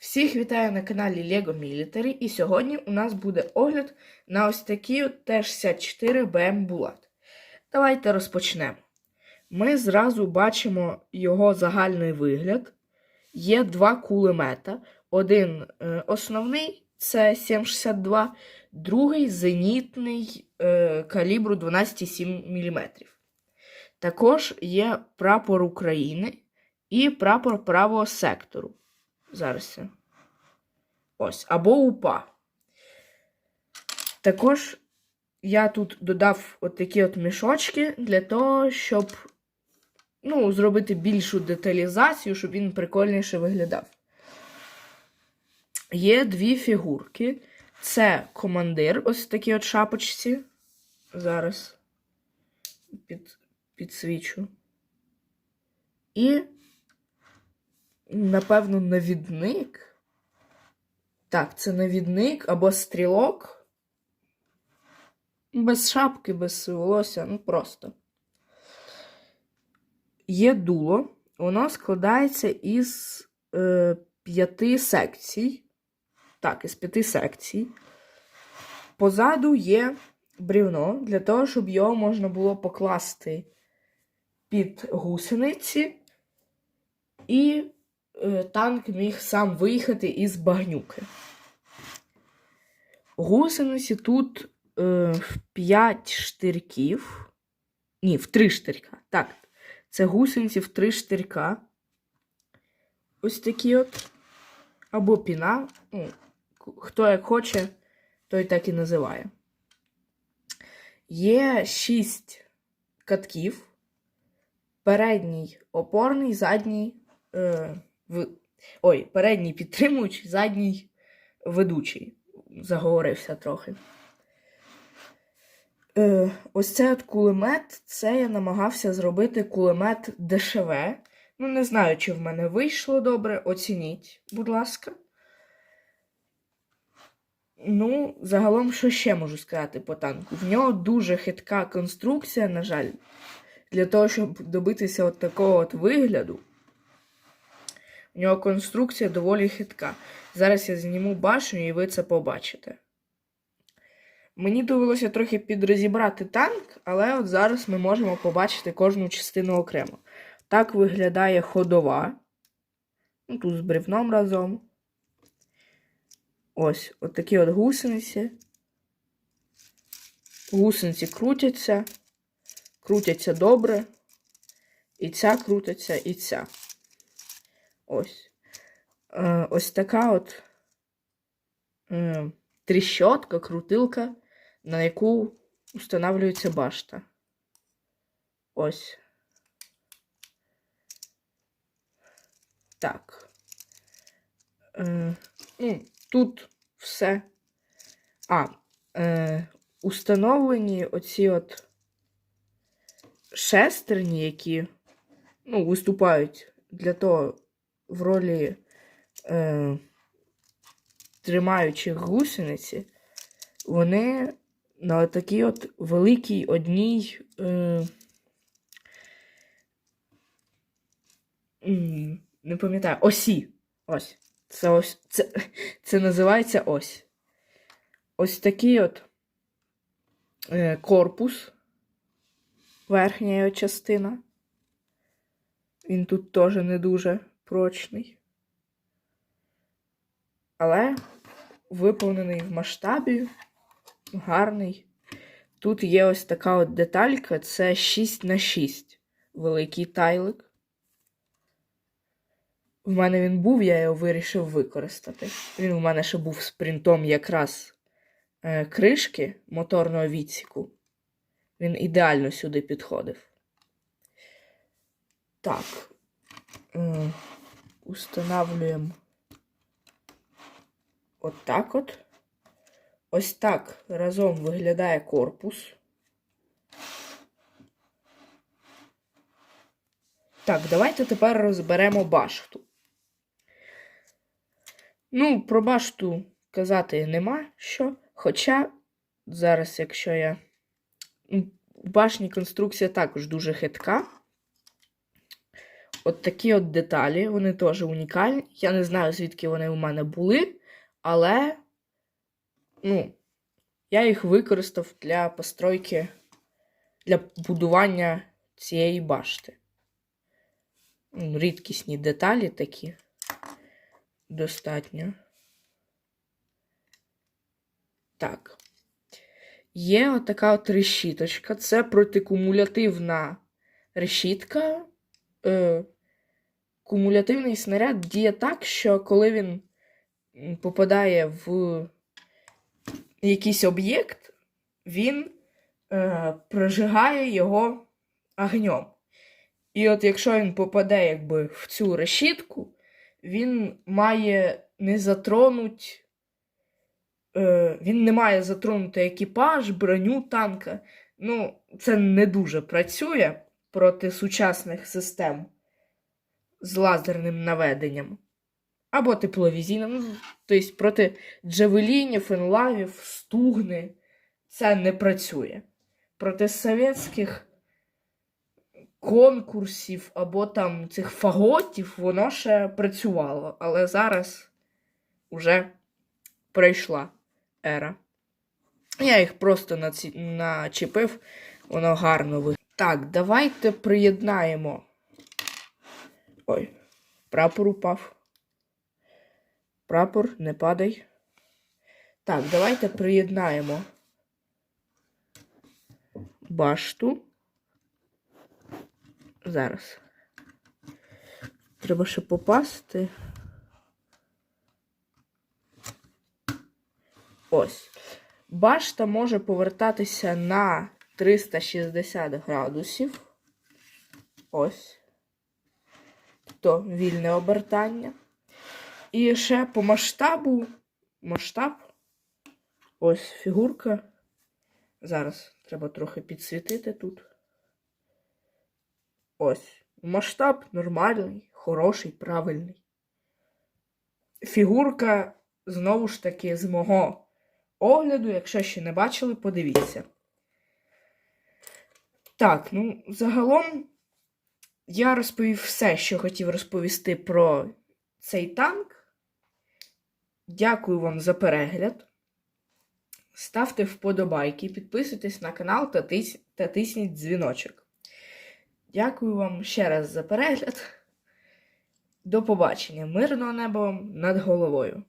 Всіх вітаю на каналі LEGO Military і сьогодні у нас буде огляд на ось такий Т-64 BM Bulat. Давайте розпочнемо. Ми зразу бачимо його загальний вигляд. Є два кулемета. Один е, основний це 7,62, другий зенітний е, калібру 12,7 мм. Також є прапор України і прапор правого сектору. Зараз це. Ось, або УПА. Також я тут додав от такі от мішочки для того, щоб ну, зробити більшу деталізацію, щоб він прикольніше виглядав. Є дві фігурки. Це командир, ось в такій от шапочці. Зараз під, підсвічу. І напевно, навідник. Так, це навідник або стрілок. Без шапки, без волосся, ну просто. Є дуло. Воно складається із е, п'яти секцій. Так, із п'яти секцій. Позаду є брівно для того, щоб його можна було покласти під гусениці. І танк міг сам виїхати із багнюки. Гусениці тут е, в 5 штирків. Ні, в 3 штирка. Так, це гусениці в 3 штирка. Ось такі от. Або піна. Хто як хоче, той так і називає. Є 6 катків. Передній опорний, задній е, в... Ой, передній підтримуючий, задній ведучий. Заговорився трохи. Е, Ось цей от кулемет, це я намагався зробити кулемет ДШВ. Ну, не знаю, чи в мене вийшло добре. Оцініть, будь ласка. Ну, загалом, що ще можу сказати по танку? В нього дуже хитка конструкція, на жаль, для того, щоб добитися от такого от вигляду. У нього конструкція доволі хитка. Зараз я зніму башню і ви це побачите. Мені довелося трохи підрозібрати танк, але от зараз ми можемо побачити кожну частину окремо. Так виглядає ходова. Ну, Тут з бревном разом. Ось от такі от гусениці. Гусениці крутяться, крутяться добре. І ця крутиться, і ця. Ось. Е, ось така от е, тріщотка, крутилка, на яку встановлюється башта. Ось. Так. Е, ну, тут все. А, е, установлені оці от шестерні, які ну, виступають для того в ролі е, тримаючих гусениці, вони на такій от великій одній. Е, не пам'ятаю, осі. Ось. Це ось. Це, це називається ось. Ось такий от е, корпус. Верхня його частина. Він тут теж не дуже прочний. Але виповнений в масштабі, гарний. Тут є ось така от деталька, це 6 на 6 великий тайлик. В мене він був, я його вирішив використати. Він у мене ще був з принтом якраз е, кришки моторного відсіку. Він ідеально сюди підходив. Так. Устанавлюємо от так от. Ось так разом виглядає корпус. Так, давайте тепер розберемо башту. Ну, про башту казати нема що. Хоча, зараз, якщо я. У башні конструкція також дуже хитка. От такі от деталі, вони теж унікальні. Я не знаю, звідки вони у мене були, але ну, я їх використав для постройки, для будування цієї башти. Ну, Рідкісні деталі такі. Достатньо. Так. Є отака от решіточка. Це протикумулятивна решітка. Е, кумулятивний снаряд діє так, що коли він попадає в якийсь об'єкт, він е, прожигає його огнем. І от якщо він попаде якби в цю решітку, він має не затронуть. Е, він не має затронути екіпаж, броню танка. Ну, це не дуже працює проти сучасних систем з лазерним наведенням. Або тепловізійним. Ну, тобто проти джавелінів, енлавів, стугни це не працює. Проти совєтських конкурсів або там цих фаготів воно ще працювало. Але зараз уже пройшла ера. Я їх просто наці... начепив, воно гарно ви. Так, давайте приєднаємо. Ой, прапор упав. Прапор, не падай. Так, давайте приєднаємо башту. Зараз. Треба ще попасти. Ось. Башта може повертатися на 360 градусів. Ось. Тобто вільне обертання. І ще по масштабу. Масштаб. Ось фігурка. Зараз треба трохи підсвітити тут. Ось. Масштаб нормальний, хороший, правильний. Фігурка, знову ж таки, з мого огляду, якщо ще не бачили, подивіться. Так, ну, загалом я розповів все, що хотів розповісти про цей танк. Дякую вам за перегляд. Ставте вподобайки, підписуйтесь на канал та, тис... та тисніть дзвіночок. Дякую вам ще раз за перегляд. До побачення. Мирного неба вам над головою.